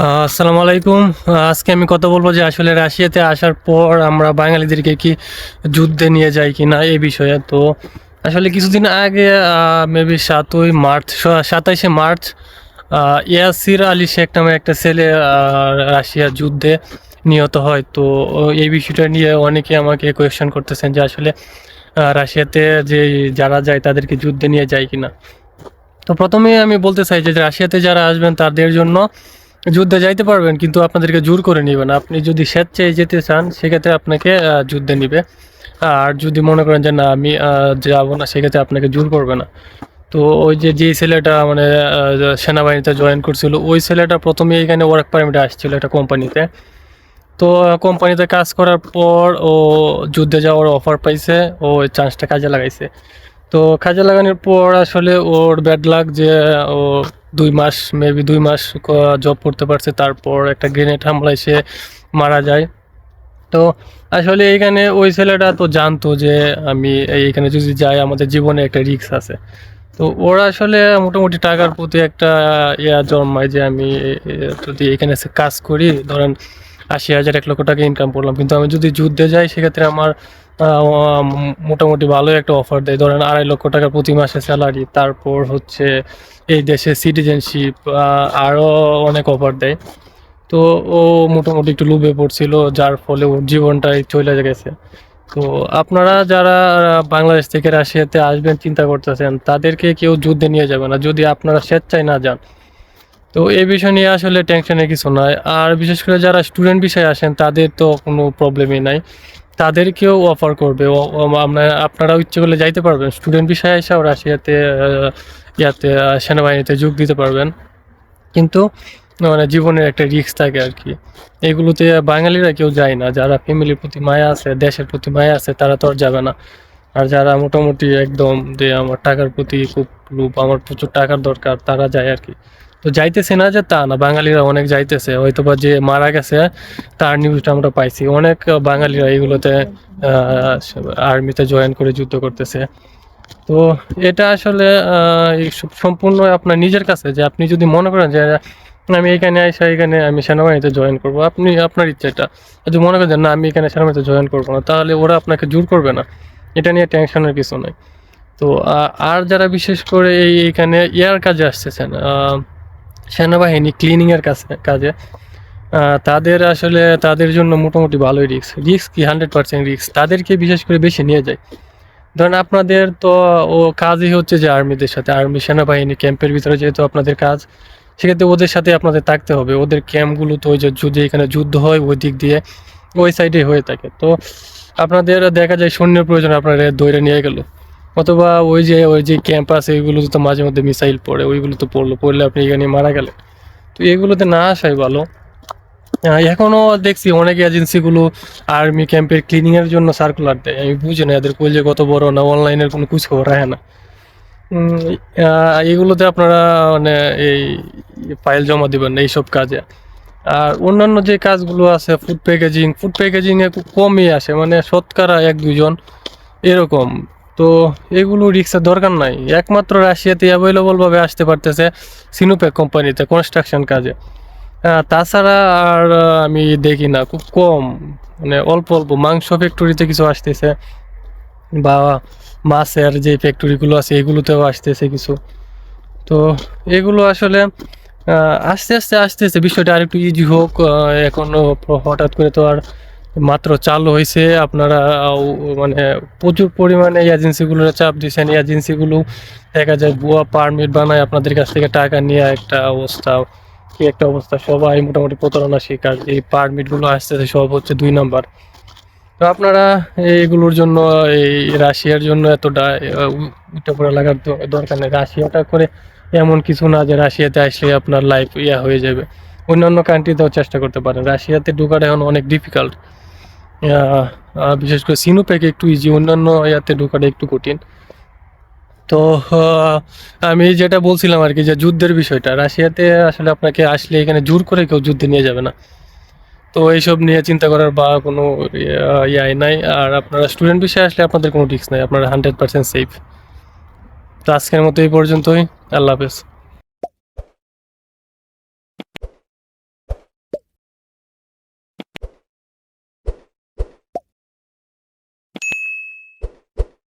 আসসালামু আলাইকুম। আজকে আমি কথা বলব যে আসলে রাশিয়াতে আসার পর আমরা বাঙালিদেরকে কি যুদ্ধে নিয়ে যাই কি না এই বিষয়ে। তো আসলে কিছুদিন আগে মেবি সাতই মার্চ সাতাইশে মার্চ ইয়াসির আলী শেখ নামে একটা ছেলে আহ, রাশিয়ার যুদ্ধে নিহত হয়। তো এই বিষয়টা নিয়ে অনেকে আমাকে কোয়েশ্চেন করতেছেন যে আসলে রাশিয়াতে যে যারা যায় তাদেরকে যুদ্ধে নিয়ে যায় কিনা। তো প্রথমেই আমি বলতে চাই যে রাশিয়াতে যারা আসবেন তাদের জন্য যুদ্ধে যাইতে পারবেন, কিন্তু আপনাদেরকে জোর করে নেবেন আপনি যদি স্বেচ্ছায় যেতে চান, সেক্ষেত্রে আপনাকে যুদ্ধে নিবে। আর যদি মনে করেন যে না, আমি যাব না, সেক্ষেত্রে আপনাকে জোর করবে না। তো ওই যে যে ছেলেটা মানে সেনাবাহিনীতে জয়েন করছিল, ওই ছেলেটা প্রথমে এখানে ওয়ার্ক পারমিটে আসছিল একটা কোম্পানিতে তো কোম্পানিতে কাজ করার পর ও যুদ্ধে যাওয়ার অফার পাইছে, ও চান্সটা কাজে লাগাইছে। তো কাজে লাগানোর পর আসলে ওর ব্যাড লাক যে, ও দুই মাস মেবি দুই মাস জব করতে পারছে, তারপর একটা গ্রেনেড হামলায় সে মারা যায়। তো আসলে এইখানে ওই ছেলেটা তো জানতো যে আমি এইখানে যদি যাই, আমাদের জীবনে একটা রিস্ক আছে। তো ওরা আসলে মোটামুটি টাকার প্রতি একটা ইয়া জন্মায় যে আমি যদি এখানে কাজ করি, ধরেন আশি হাজার, এক লক্ষ টাকা ইনকাম করলাম। কিন্তু আমি যদি যুদ্ধে যাই, সেক্ষেত্রে আমার মোটামুটি ভালো একটা অফার দেয়। ধরেন আড়াই লক্ষ টাকা প্রতি মাসে স্যালারি তারপর হচ্ছে এই দেশে সিটিজেনশিপ আরও অনেক অফার দেয়। তো ও মোটামুটি একটু লুবে পড়ছিল, যার ফলে ওর জীবনটাই চলে গেছে। তো আপনারা যারা বাংলাদেশ থেকে রাশিয়াতে আসবেন, চিন্তা করতেছেন, তাদেরকে কেউ যুদ্ধে নিয়ে যাবে না, যদি আপনারা স্বেচ্ছায় না যান। তো এই বিষয় নিয়ে আসলে টেনশনের কিছু নয় আর বিশেষ করে যারা স্টুডেন্ট বিষয়ে আসেন, তাদের তো কোনো প্রবলেমই নাই। তাদেরকেও অফার করবে। আপনারাও ইচ্ছে করলে যাইতে পারবেন। স্টুডেন্ট বিষয়ে এসেও রাশিয়াতে ইয়াতে সেনাবাহিনীতে যোগ দিতে পারবেন। কিন্তু মানে জীবনের একটা রিস্ক থাকে আর কি। এগুলোতে বাঙালিরা কেউ যায় না। যারা ফ্যামিলির প্রতি মায়া আছে, দেশের প্রতি মায়া আছে, তারা তো আর যাবে না। আর যারা মোটামুটি একদম যে আমার টাকার প্রতি খুব লোভ আমার প্রচুর টাকার দরকার, তারা যায় আর কি। তো যাইতেছে না যে তা না, বাঙালিরা অনেক যাইতেছে হয়তো বা যে মারা গেছে, তার নিউজটা আমরা পাইছি। অনেক বাঙালিরা এগুলোতে আর্মিতে জয়েন করে যুদ্ধ করতেছে। তো এটা আসলে সম্পূর্ণ আপনার নিজের কাছে, যে আপনি যদি মনে করেন যে, আমি এখানে আইসা, এখানে আমি সেনাবাহিনীতে জয়েন করব, আপনি, আপনার ইচ্ছা এটা। যদি মনে করেন যে না, আমি এখানে সেনাবাহিনীতে জয়েন করব না, তাহলে ওরা আপনাকে জোর করবে না। এটা নিয়ে টেনশনের কিছু নাই। তো আর যারা বিশেষ করে এই এখানে ইয়ার কাজে আসতেছেন সেনাবাহিনী ক্লিনিংয়ের কাছে, কাজে তাদের আসলে তাদের জন্য মোটামুটি ভালোই রিস্ক রিস্ক কি? হান্ড্রেড পার্সেন্ট রিস্ক তাদেরকে বিশেষ করে বেশি নিয়ে যায়। ধরেন আপনাদের তো ও কাজই হচ্ছে যে আর্মিদের সাথে। আর্মি সেনাবাহিনী ক্যাম্পের ভিতরে যেহেতু আপনাদের কাজ, সেক্ষেত্রে ওদের সাথে আপনাদের থাকতে হবে। ওদের ক্যাম্পগুলো তো ওই যে যদি এখানে যুদ্ধ হয় ওই দিক দিয়ে, ওই সাইডে হয়ে থাকে। তো আপনাদের দেখা যায় সৈন্যের প্রয়োজন আপনারা দৌড়ে নিয়ে গেল। অথবা ওই যে ওই যে ক্যাম্প আছে ওইগুলো তো মাঝে মধ্যে মিসাইল পড়ে ওইগুলো তো পড়ল পড়লে আপনি এখানে মারা গেলেন। তো এগুলোতে না আসাই ভালো। আহ, এখনও দেখছি অনেক এজেন্সিগুলো আর্মি ক্যাম্পের ক্লিনিংয়ের জন্য সার্কুলার দেয়। আমি বুঝি না এদের কইলে কত বড় না অনলাইনের কোনো কুছ খবর রাখে না। এগুলোতে আপনারা মানে এই ফাইল জমা দিবেন না এইসব কাজে। আর অন্যান্য যে কাজগুলো আছে ফুড প্যাকেজিং ফুড প্যাকেজিং এ খুব কমই আসে। মানে শতকরা এক দুজন এরকম। তো এগুলো রিক্সের দরকার নাই। একমাত্র রাশিয়াতে অ্যাভেলেবল ভাবে আসতে পারতেছে সিনোপ্যাক কোম্পানিতে কনস্ট্রাকশন কাজে। তাছাড়া আর আমি দেখি না, খুব কম। মানে অল্প অল্প। মাংস ফ্যাক্টরিতে কিছু আসতেছে বা মাছের যে ফ্যাক্টরিগুলো আছে, এগুলোতেও আসতেছে কিছু। তো এগুলো আসলে আস্তে আস্তে আসতেছে বিষয়টা আরেকটু ইজি হোক এখনও হঠাৎ করে তো আর মাত্র চালু হয়েছে, আপনারা মানে প্রচুর পরিমাণে এজেন্সিগুলোর চাপ দিচ্ছেন এজেন্সিগুলো দেখা যায় ভুয়া পারমিট বানায় আপনাদের কাছ থেকে টাকা নিয়ে একটা অবস্থা, কি একটা অবস্থা, সবাই মোটামুটি প্রতারণা শিকার। এই পারমিটগুলো আসতেছে সব হচ্ছে দুই নাম্বার। তো আপনারা এইগুলোর জন্য, এই রাশিয়ার জন্য এতটা উঠে লাগার দরকার নেই। রাশিয়াটা করে এমন কিছু না যে রাশিয়াতে আসলে আপনার লাইফ ইয়া হয়ে যাবে। অন্যান্য কান্ট্রিতেও চেষ্টা করতে পারেন। রাশিয়াতে ঢোকাটা এখন অনেক ডিফিকাল্ট বিশেষ করে সিনোপ্যাকে একটু ইজি অন্যান্য ইয়াতে ঢোকাটা একটু কঠিন। তো আমি যেটা বলছিলাম আর কি, যে যুদ্ধের বিষয়টা, রাশিয়াতে আসলে আপনাকে আসলে এখানে জোর করে কেউ যুদ্ধে নিয়ে যাবে না। তো এইসব নিয়ে চিন্তা করার বা কোনো ইয়া- ইয়াই নাই। আর আপনারা স্টুডেন্ট বিষয়ে আসলে আপনাদের কোনো রিস্ক নাই, আপনারা হান্ড্রেড পার্সেন্ট সেফ তো আজকের মতো এই পর্যন্তই, আল্লাহ হাফেজ।